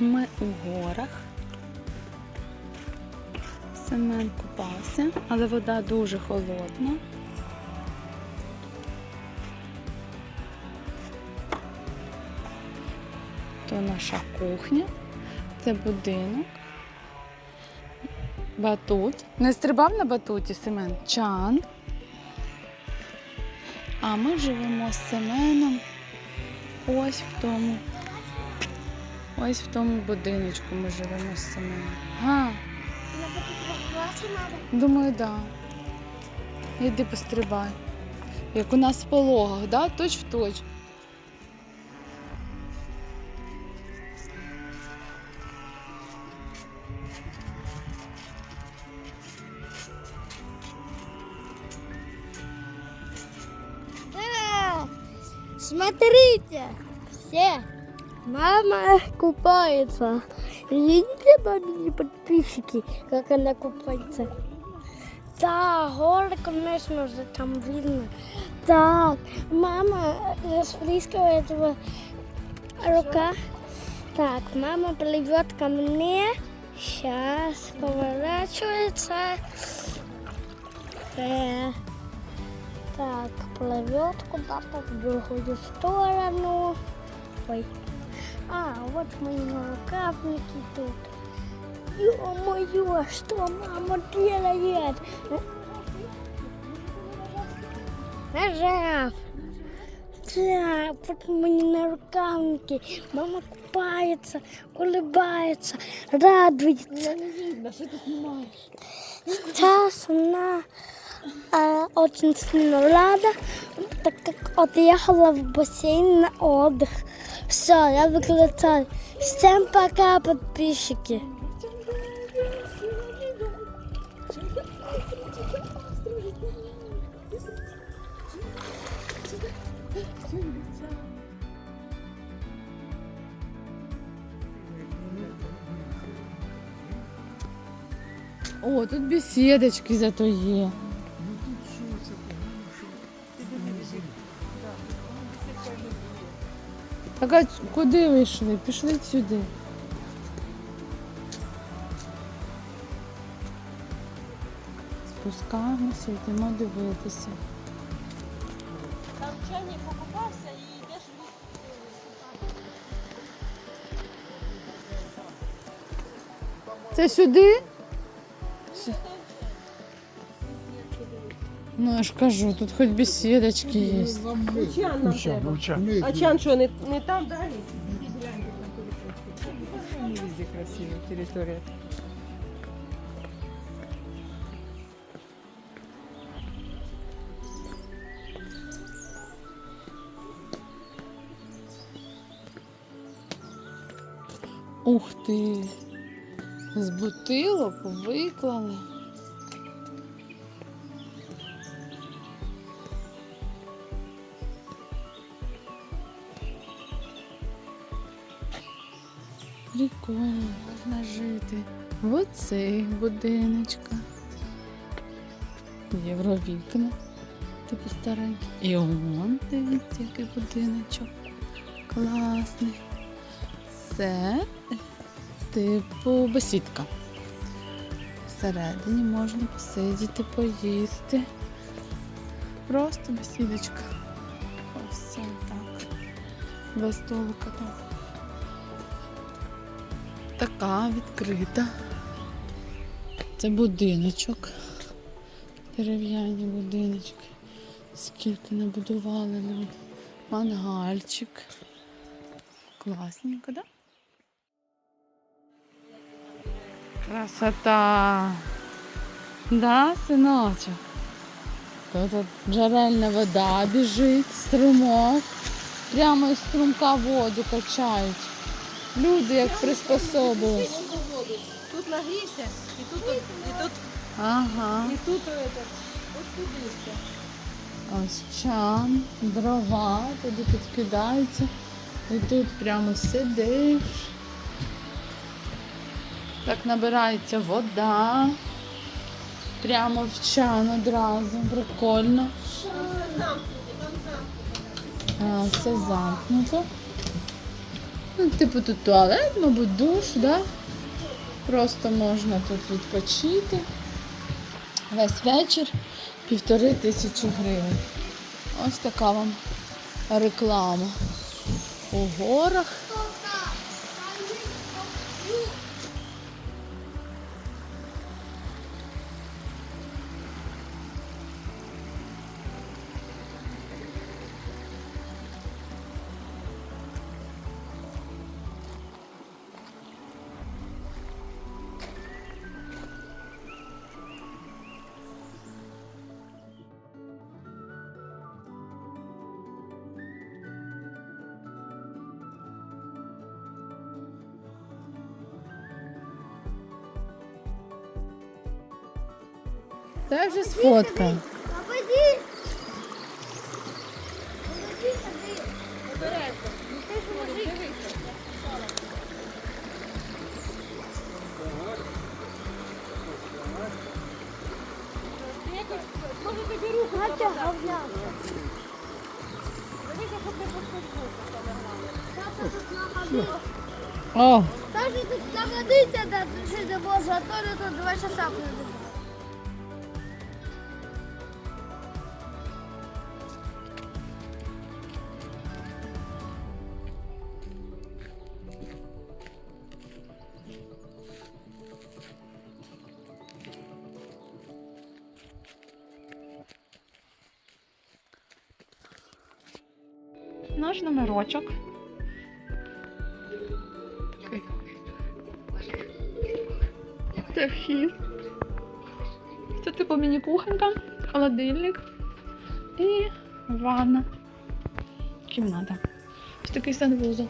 Ми у горах. Семен купався, але вода дуже холодна. То наша кухня, це будинок. Батут. Не стрибав на батуті Семен? Чан. А ми живемо з Семеном ось в тому. Ось в тому будиночку ми живемо з Семеном. А, думаю, так. Да. Іди пострибай. Як у нас в пологах, да? Точ в точ. Смотрите, все. Мама купается. Видите, мамины подписчики, как она купается? Да, горы, конечно же, там видно. Так, мама расплескивает в рука. Так, мама плывет ко мне. Сейчас поворачивается. Э, так, плывет куда-то в другую сторону. Ой. А, вот мои рукавники тут. Ё-моё, что мама делает? Нажав. Так, вот мои нарукавники. Мама купается, улыбается, радуется. не видно, що ти знімаєш. Сейчас она а, очень сильно рада, так как отъехала в бассейн на отдых. Все, я выключаю. Всем пока, подписчики. О, тут бесідочки зато є. Так а куди ви йшли? Пішли сюди. Спускаємося, йдемо дивитися. Там чайник покупався і йдеш в Це сюди? Сю- Ну я ж кажу, тут хоч бесідочки є. Чан нам треба. А чан що, не, не там далі? Везде красивая территория. Ух ти! З бутилок виклали. Жити в оцих будиночках. Євровікна, типу старенький. І он, дивіться, який будиночок. Класний. Це типу бесідка. Всередині можна посидіти, поїсти. Просто бесідочка. Ось це так. Без столика там. Така відкрита. Це будиночок. Дерев'яні будиночки. Скільки набудували люди. Мангальчик. Класненько, да? Красота. Да, синочок? Тут джерельна вода біжить, струмок. Прямо із струмка воду качають. Люди як приспособились. Тут нагрівся, і тут, і тут, Ага. і тут, это, от туди все. Ось чан, дрова, туди підкидаються. І тут прямо сидиш. Так набирається вода. Прямо в чан одразу. Прикольно. А, все замкнуто. Ну, типу тут туалет, мабуть, душ, да? Просто можна тут відпочити. Весь вечір півтори тисячі гривень. Ось така вам реклама. У горах. Та вже сфоткав. Обойди. Настя, говня. О, Даже тут наводиться, да, тут ще не може, а то тут два часа пройде. Номерочок. Це вхід. Це типу міні-кухонька, холодильник і ванна. Кімната. Ось такий санвузол.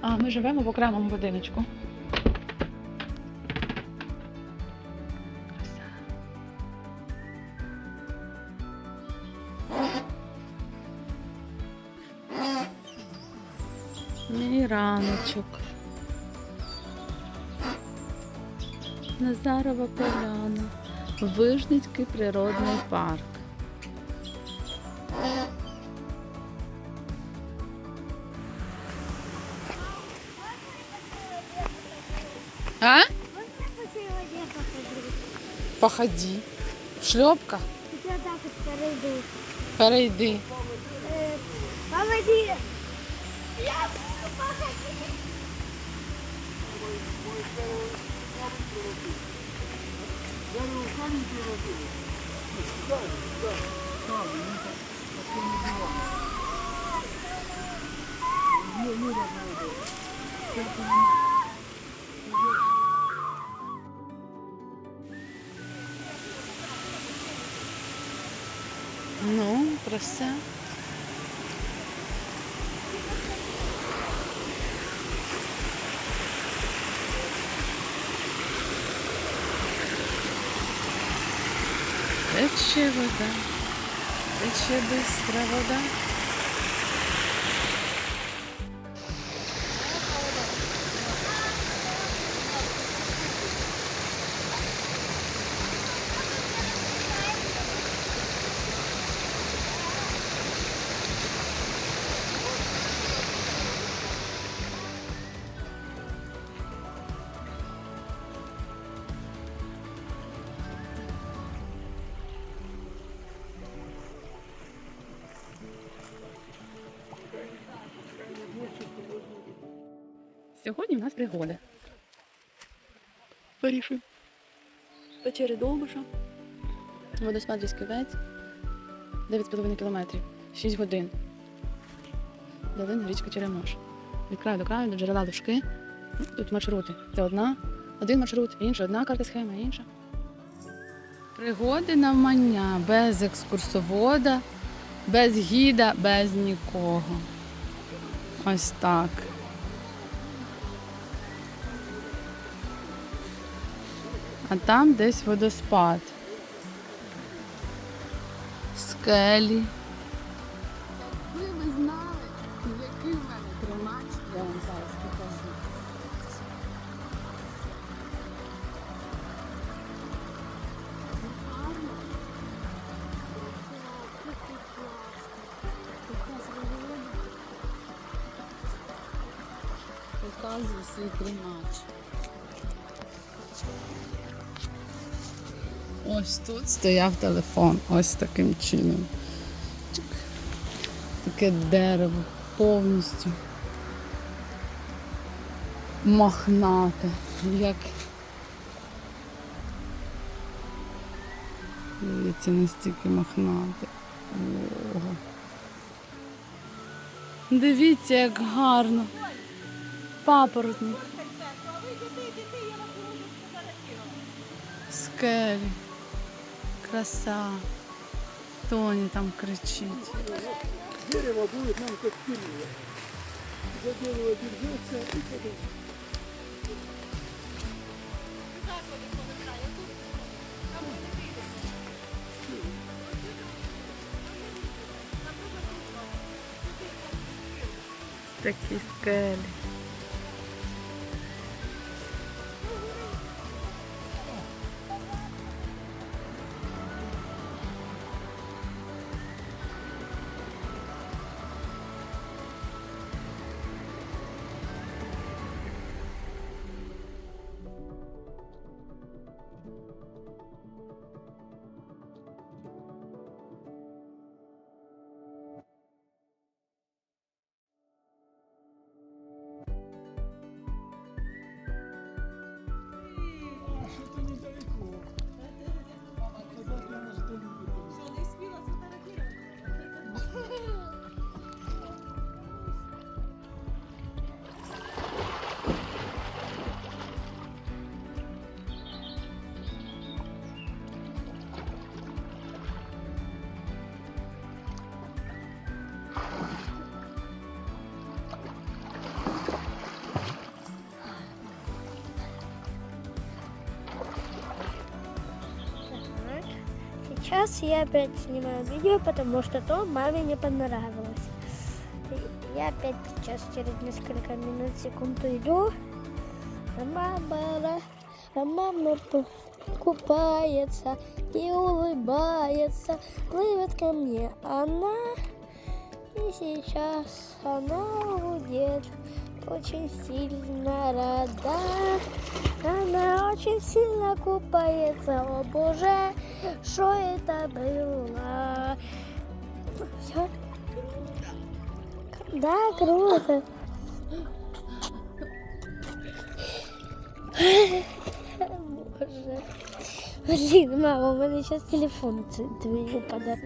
А ми живемо в окремому будиночку. Мій раночок. Назарова поляна. Вижницький природний парк. А? Походи. В шльопках. Я. Перейди. Е, Помоги. Я. Ну, краса. Вода, тече бистра вода. Сьогодні в нас пригода. Вирішую. Печери Довбуша. Водоспад Вісківець. 9,5 кілометрів. 6 годин. Долина річка Черемош. Від краю до краю, до джерела Лужки. Ну, Тут маршрути. Це одна, один маршрут, інша, одна карта схема, інша. Пригоди навмання без екскурсовода, без гіда, без нікого. Ось так. А там десь водоспад. Скелі. Якби ви знали, який в мене тримач, я вам зараз покажу. показую свій тримач. Ось тут стояв телефон, ось таким чином. Таке дерево повністю мохнате, як Дивіться, настільки мохнате. Ого. Дивіться, як гарно. Папоротник. Скелі. Краса. Тоні там кричить. дерево будет нам как дерево. За дерево держаться и потом... Такі скелі. Сейчас я опять снимаю видео, потому что то маме не понравилось. Я опять сейчас через несколько минут, секунд иду. А мама, а мама купается и улыбается, плывет ко мне она. И сейчас она будет очень сильно рада. Она очень сильно купается, о боже, что это было? Все? Да, круто. Боже. Блин, мама, у меня сейчас телефон твой упадет.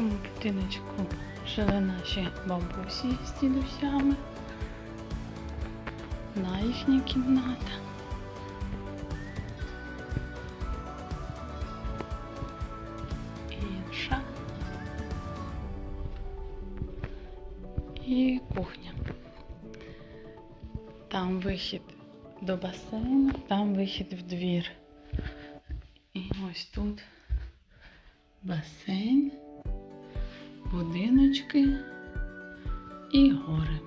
Цьому будиночку жили наші бабусі з дідусями. На їхня кімната. Інша. І кухня. Там вихід до басейну, там вихід в двір. І ось тут басейн, будиночки і гори.